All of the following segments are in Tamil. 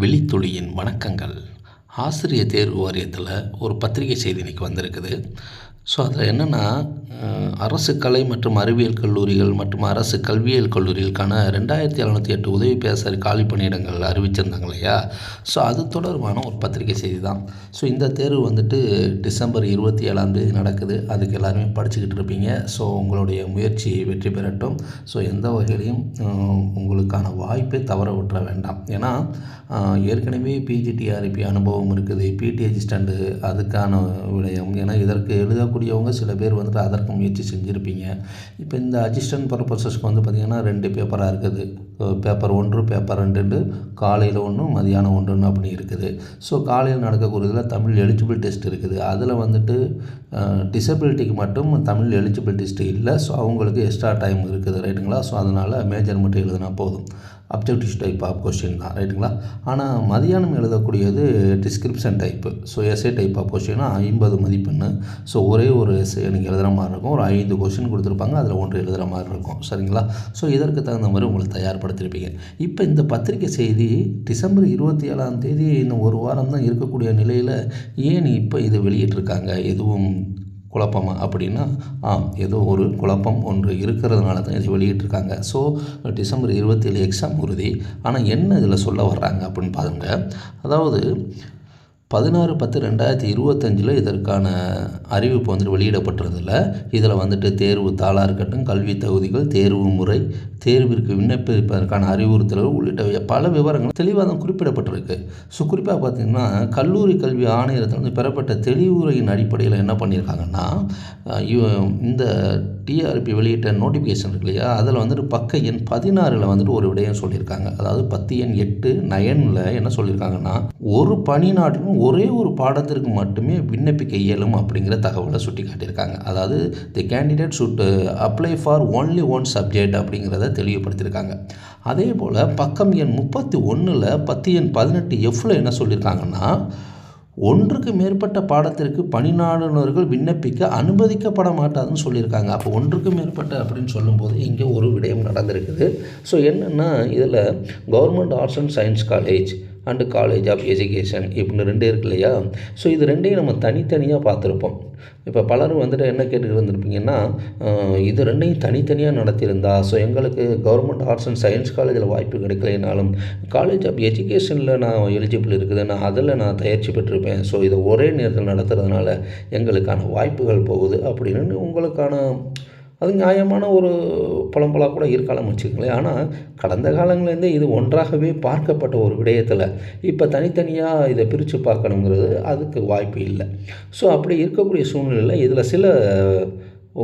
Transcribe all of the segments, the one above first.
வெளித்துளியின் வணக்கங்கள். ஆசிரியர் தேர்வு வாரியத்தில் ஒரு பத்திரிகை செய்தி இன்றைக்கி வந்திருக்குது. ஸோ அதில் என்னென்னா அரசு கலை மற்றும் அறிவியல் கல்லூரிகள் மற்றும் அரசு கல்வியியல் கல்லூரிகளுக்கான ரெண்டாயிரத்தி எழுநூற்றி எட்டு உதவி பேசர் காலி பணியிடங்கள் அறிவிச்சிருந்தாங்க இல்லையா? ஸோ அது தொடர்பான ஒரு பத்திரிகை செய்தி தான் ஸோ இந்த தேர்வு வந்துட்டு டிசம்பர் இருபத்தி ஏழாம் தேதி நடக்குது. அதுக்கு எல்லாருமே படிச்சுக்கிட்டு இருப்பீங்க. ஸோ உங்களுடைய முயற்சி வெற்றி பெறட்டும். ஸோ எந்த வகையிலையும் உங்களுக்கான வாய்ப்பை தவற விட்டுற வேண்டாம். ஏன்னா ஏற்கனவே பிஜிடிஆர்பி அனுபவம் இருக்குது. பிடிஹெச் ஸ்டாண்டு அதுக்கான விடயம். ஏன்னா இதற்கு எழுதக்கூடியவங்க சில பேர் வந்துட்டு அதற்கு முயற்சி செஞ்சுருப்பீங்க. இப்போ இந்த அசிஸ்டன்ட் பர்பஸஸ்க்கு வந்து பார்த்திங்கன்னா ரெண்டு பேப்பராக இருக்குது. பேப்பர் ஒன்று பேப்பர் ரெண்டு காலையில் ஒன்று மதியானம் ஒன்றுன்னு அப்படி இருக்குது. ஸோ காலையில் நடக்கக்கூடியதில் தமிழ் எலிஜிபிள் டெஸ்ட் இருக்குது. அதில் வந்துட்டு டிசபிலிட்டிக்கு மட்டும் தமிழ் எலிஜிபிள் டெஸ்ட் இல்லை. ஸோ அவங்களுக்கு எக்ஸ்ட்ரா டைம் இருக்குது. ரைட்டுங்களா ஸோ அதனால் மேஜர் மட்டும் எழுதினா போதும். அப்ஜெக்டிவ் டைப் ஆஃப் கொஸ்டின் தான். ரைட்டுங்களா ஆனால் மதியானம் எழுதக்கூடியது description type so SA type of கொஸ்டின்னா ஐம்பது மதிப்பெண்ணு. ஸோ ஒரே ஒரு எஸ்ஏ நீங்கள் எழுதுகிற மாதிரி இருக்கும். ஒரு ஐந்து கொஸ்டின் கொடுத்துருப்பாங்க. அதில் ஒன்று எழுதுகிற மாதிரி இருக்கும். சரிங்களா? ஸோ இதற்கு தகுந்த மாதிரி உங்களுக்கு உங்களை கொடுத்துருப்பீங்க இப்போ இந்த பத்திரிகை செய்தி டிசம்பர் இருபத்தி ஏழாம் தேதி இன்னும் ஒரு வாரம் தான் இருக்கக்கூடிய நிலையில் ஏன் இப்போ இதை வெளியிட்டிருக்காங்க? எதுவும் குழப்பமா? அப்படின்னா ஆம் ஏதோ ஒரு குழப்பம் ஒன்று இருக்கிறதுனால தான் இதை வெளியிட்டிருக்காங்க. ஸோ டிசம்பர் இருபத்தேழு எக்ஸாம் உறுதி. ஆனால் என்ன இதில் சொல்ல வர்றாங்க அப்படின்னு பாருங்கள் அதாவது பதினாறு பத்து ரெண்டாயிரத்தி இருபத்தஞ்சில் இதற்கான அறிவிப்பு வந்துட்டு வெளியிடப்பட்டதில்ல இதில் வந்துட்டு தேர்வு தாளாக இருக்கட்டும் கல்வி தகுதிகள் தேர்வு முறை தேர்விற்கு விண்ணப்பிப்பதற்கான அறிவுறுத்தல்கள் உள்ளிட்ட பல விவரங்கள் தெளிவாக தான் குறிப்பிடப்பட்டிருக்கு. ஸோ குறிப்பாக பார்த்திங்கன்னா கல்லூரி கல்வி ஆணையத்தில் வந்து பெறப்பட்ட தெளிவுரையின் அடிப்படையில் என்ன பண்ணியிருக்காங்கன்னா இவ- இந்த டிஆர்பி வெளியிட்ட நோட்டிஃபிகேஷன் இருக்கு இல்லையா? அதில் வந்துட்டு பக்க எண் பதினாறில் வந்துட்டு ஒரு விடயம் சொல்லியிருக்காங்க. அதாவது பத்து எண் எட்டு நயனில் என்ன சொல்லியிருக்காங்கன்னா ஒரு பணி நாட்டிலும் ஒரே ஒரு பாடத்திற்கு மட்டுமே விண்ணப்பிக்க இயலும் அப்படிங்கிற தகவலை சுட்டி காட்டியிருக்காங்க அதாவது the candidate should apply for only one subject அப்படிங்கிறத தெளிவுபடுத்தியிருக்காங்க. அதே போல் பக்கம் எண் முப்பத்தி ஒன்றில் பத்து எண் பதினெட்டு எஃப்ல என்ன சொல்லியிருக்காங்கன்னா ஒன்றுக்கு மேற்பட்ட பாடத்திற்கு பணிநாடுனர்கள் விண்ணப்பிக்க அனுமதிக்கப்பட மாட்டாதுன்னு சொல்லியிருக்காங்க. அப்போ ஒன்றுக்கு மேற்பட்ட அப்படின்னு சொல்லும்போது இங்கே ஒரு விடயம் நடந்திருக்குது. ஸோ என்னென்னா இதில் government arts and science college and college of education இப்படின்னு ரெண்டு இருக்கு இல்லையா? ஸோ இது ரெண்டையும் நம்ம தனித்தனியாக பார்த்துருப்போம். இப்போ பலரும் வந்துட்டு என்ன கேட்டுக்கிட்டு இருந்திருப்பீங்கன்னா இது ரெண்டையும் தனித்தனியாக நடத்தியிருந்தா ஸோ எங்களுக்கு கவர்மெண்ட் ஆர்ட்ஸ் அண்ட் சயின்ஸ் காலேஜில் வாய்ப்பு கிடைக்கலைனாலும் காலேஜ் ஆஃப் எஜுகேஷனில் நான் எலிஜிபிள் இருக்குது நான் அதில் நான் தேர்ச்சி பெற்றிருப்பேன். ஸோ இதை ஒரே நேரத்தில் நடத்துறதுனால எங்களுக்கான வாய்ப்புகள் போகுது. அப்படின்னு உங்களுக்கான அது நியாயமான ஒரு புலம்பலாக கூட இருக்கலாம் வச்சுக்கங்களேன். ஆனால் கடந்த காலங்கள்லேருந்தே இது ஒன்றாகவே பார்க்கப்பட்ட ஒரு விடயத்தில் இப்போ தனித்தனியாக இதை பிரித்து பார்க்கணுங்கிறது அதுக்கு வாய்ப்பு இல்லை. ஸோ அப்படி இருக்கக்கூடிய சூழ்நிலையில் இதில் சில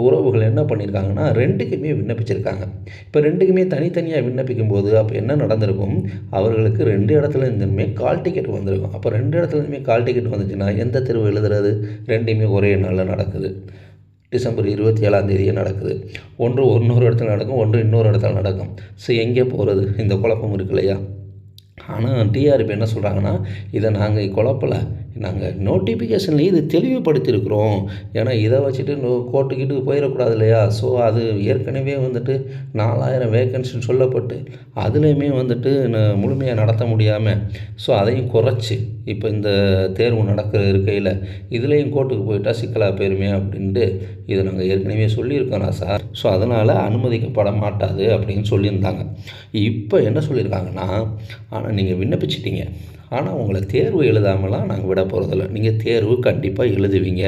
உறவுகள் என்ன பண்ணியிருக்காங்கன்னா ரெண்டுக்குமே விண்ணப்பிச்சிருக்காங்க. இப்போ ரெண்டுக்குமே தனித்தனியாக விண்ணப்பிக்கும் போது அப்போ என்ன நடந்திருக்கும்? அவர்களுக்கு ரெண்டு இடத்துல இருந்துமே கால் டிக்கெட் வந்திருக்கும். அப்போ ரெண்டு இடத்துல இருந்துமே கால் டிக்கெட் வந்துச்சுன்னா எந்த தெருவு எழுதுறது? ரெண்டுமே ஒரே நாளில் நடக்குது. டிசம்பர் இருபத்தி ஏழாம் தேதியே நடக்குது. ஒன்று இன்னொரு இடத்துல நடக்கும் ஒன்று இன்னொரு இடத்துல நடக்கும். ஸோ எங்கே போகிறது இந்த குழப்பம் இருக்கு இல்லையா? ஆனால் டிஆர்பி என்ன சொல்கிறாங்கன்னா இதை நாங்கள் குழப்பலை. நாங்கள் நோட்டிஃபிகேஷன்லேயே இது தெளிவுபடுத்தியிருக்கிறோம். ஏன்னா இதை வச்சுட்டு கோர்ட்டுக்கிட்டு போயிடக்கூடாது இல்லையா? ஸோ அது ஏற்கனவே வந்துட்டு நாலாயிரம் வேக்கன்சின்னு சொல்லப்பட்டு அதுலேயுமே வந்துட்டு முழுமையாக நடத்த முடியாமல் ஸோ அதையும் குறைச்சி இப்போ இந்த தேர்வு நடக்கிற இருக்கையில் இதுலேயும் கோர்ட்டுக்கு போயிட்டால் சிக்கலாக போயிருமே அப்படின்ட்டு இதை நாங்கள் ஏற்கனவே சொல்லியிருக்கோம் சார். ஸோ அதனால் அனுமதிக்கப்பட மாட்டாது அப்படின்னு சொல்லியிருந்தாங்க. இப்போ என்ன சொல்லியிருக்காங்கன்னா ஆனால் நீங்கள் விண்ணப்பிச்சிட்டிங்க. ஆனால் உங்களை தேர்வு எழுதாமலாம் நாங்கள் விட போகிறதில்ல நீங்கள் தேர்வு கண்டிப்பாக எழுதுவீங்க.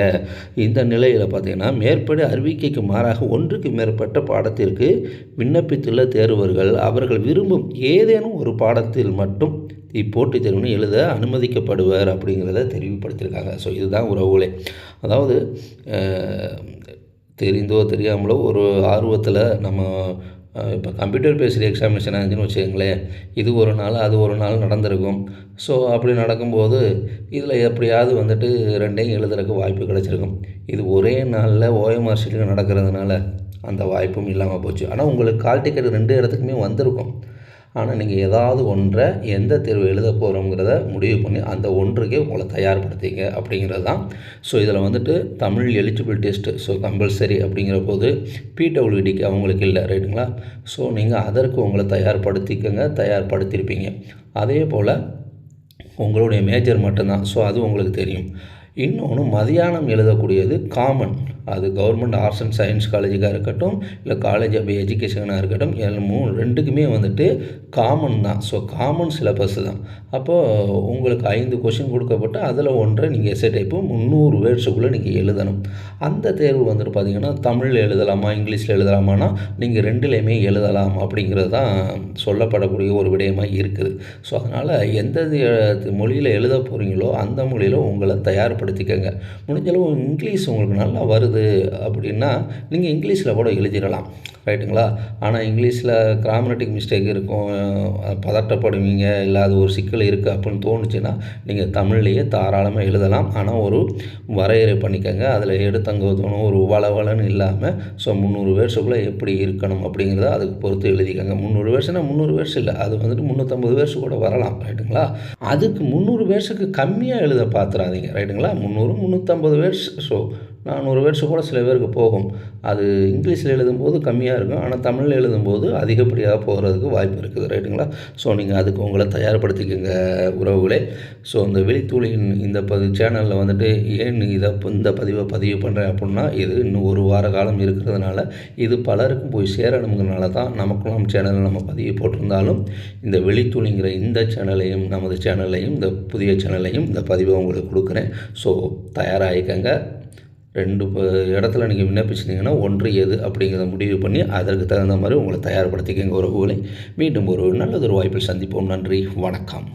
இந்த நிலையில் பார்த்தீங்கன்னா மேற்படி அறிவிக்கைக்கு மாறாக ஒன்றுக்கு மேற்பட்ட பாடத்திற்கு விண்ணப்பித்துள்ள தேர்வர்கள் அவர்கள் விரும்பும் ஏதேனும் ஒரு பாடத்தில் மட்டும் இப்போட்டித் தேர்வுன்னு எழுத அனுமதிக்கப்படுவர் அப்படிங்கிறத தெரிவுபடுத்தியிருக்காங்க ஸோ இதுதான் உறவுகளே. அதாவது தெரிந்தோ தெரியாமலோ ஒரு ஆர்வத்தில் நம்ம இப்போ கம்ப்யூட்டர் பேஸ்டு எக்ஸாமினேஷன் ஆச்சுன்னு வச்சுக்கோங்களேன். இது ஒரு நாள் அது ஒரு நாள் நடந்திருக்கும். ஸோ அப்படி நடக்கும்போது இதில் எப்படியாவது வந்துட்டு ரெண்டையும் எழுதுறதுக்கு வாய்ப்பு கிடச்சிருக்கும். இது ஒரே நாளில் ஓஎம்ஆர் ஷீட்டில் நடக்கிறதுனால அந்த வாய்ப்பும் இல்லாமல் போச்சு. ஆனால் உங்களுக்கு கால் டிக்கெட் ரெண்டு இடத்துக்குமே வந்திருக்கும். ஆனால் நீங்கள் ஏதாவது ஒன்றை எந்த தேர்வு எழுத போகிறோங்கிறத முடிவு பண்ணி அந்த ஒன்றுக்கே உங்களை தயார்படுத்திங்க அப்படிங்கிறது தான் ஸோ இதில் வந்துட்டு Tamil eligible test so compulsory அப்படிங்கிற போது பிடபிள்யூடிக்கு அவங்களுக்கு இல்லை ரைட்டுங்களா ஸோ நீங்கள் அதற்கு உங்களை தயார்படுத்திக்கங்க தயார்படுத்தியிருப்பீங்க. அதே போல் உங்களுடைய மேஜர் மட்டும்தான். ஸோ அது உங்களுக்கு தெரியும். இன்னொன்று மதியானம் எழுதக்கூடியது காமன் அது கவர்மெண்ட் ஆர்ட்ஸ் அண்ட் சயின்ஸ் காலேஜுக்காக இருக்கட்டும் இல்லை காலேஜ் ஆஃப் எஜுகேஷனாக இருக்கட்டும் மூணு ரெண்டுக்குமே வந்துட்டு காமன் தான். ஸோ காமன் சிலபஸ் தான். அப்போது உங்களுக்கு ஐந்து கொஷின் கொடுக்கப்பட்டு அதில் ஒன்றை நீங்கள் எஸ்ஏ டைப்பு முந்நூறு வேர்ட்ஸுக்குள்ளே நீங்கள் எழுதணும். அந்த தேர்வு வந்துட்டு பார்த்தீங்கன்னா தமிழில் எழுதலாமா இங்கிலீஷில் எழுதலாமான்னா நீங்கள் ரெண்டுலேயுமே எழுதலாம் அப்படிங்கிறது தான் சொல்லப்படக்கூடிய ஒரு விடயமாக இருக்குது. ஸோ அதனால் எந்த மொழியில் எழுத போகிறீங்களோ அந்த மொழியில் உங்களை பயன்படுத்திக்கோங்க. முடிஞ்சளவு இங்கிலீஷ் உங்களுக்கு நல்லா வருது அப்படின்னா நீங்கள் இங்கிலீஷில் கூட எழுதிடலாம். ரைட்டுங்களா ஆனால் இங்கிலீஷில் கிராமனட்டிக் மிஸ்டேக் இருக்கும். பதட்டப்படுவீங்க. இல்லை அது ஒரு சிக்கல் இருக்குது அப்படின்னு தோணுச்சுன்னா நீங்கள் தமிழ்லேயே தாராளமாக எழுதலாம். ஆனால் ஒரு வரையறை பண்ணிக்கங்க. அதில் எடுத்தங்க தோணும் ஒரு வளவலன்னு இல்லாமல் ஸோ முந்நூறு வேர்ஸுக்குள்ளே எப்படி இருக்கணும் அப்படிங்கிறத அதுக்கு பொறுத்து எழுதிக்கங்க. முந்நூறு வேர்ஸ்னால் முந்நூறு வேர்ஸ் இல்லை. அது வந்துட்டு முந்நூற்றம்பது வேர்ஸ் கூட வரலாம். ரைட்டுங்களா அதுக்கு முந்நூறு வேர்ஸுக்கு கம்மியாக எழுத பார்த்துறாதீங்க ரைட்டுங்களா முந்நூறு முந்நூற்றம்பது வேர்ஸ் ஸோ நானூறு வேர்ட்ஸ் கூட சில பேருக்கு போகும். அது இங்கிலீஷில் எழுதும்போது கம்மியாக இருக்கும். ஆனால் தமிழில் எழுதும்போது அதிகப்படியாக போகிறதுக்கு வாய்ப்பு இருக்குது. ரைட்டுங்களா ஸோ நீங்கள் அதுக்கு உங்களை தயார்படுத்திக்கங்க உறவுகளே. ஸோ இந்த வெளித்துளியின் இந்த பதி சேனலில் வந்துட்டு ஏன் இதை இந்த பதிவை பதிவு பண்ணுறேன் அப்படின்னா இது இன்னும் ஒரு வார காலம் இருக்கிறதுனால இது பலருக்கும் போய் சேரணுங்கிறனால தான் நமக்கும் சேனலில் நம்ம பதிவு போட்டிருந்தாலும் இந்த வெளித்துளிங்கிற இந்த சேனலையும் நமது சேனலையும் இந்த புதிய சேனலையும் இந்த பதிவை உங்களுக்கு கொடுக்குறேன். ஸோ தயாராகிக்கங்க. ரெண்டு ப- இடத்துல நீங்கள் விண்ணப்பிச்சிருந்தீங்கன்னா ஒன்று எது அப்படிங்கிறத முடிவு பண்ணி அதற்கு தகுந்த மாதிரி உங்களை தயார்படுத்திக்கங்க உறவுகளை மீண்டும் ஒரு நல்லதொரு வாய்ப்பில் சந்திப்போம். நன்றி. வணக்கம்.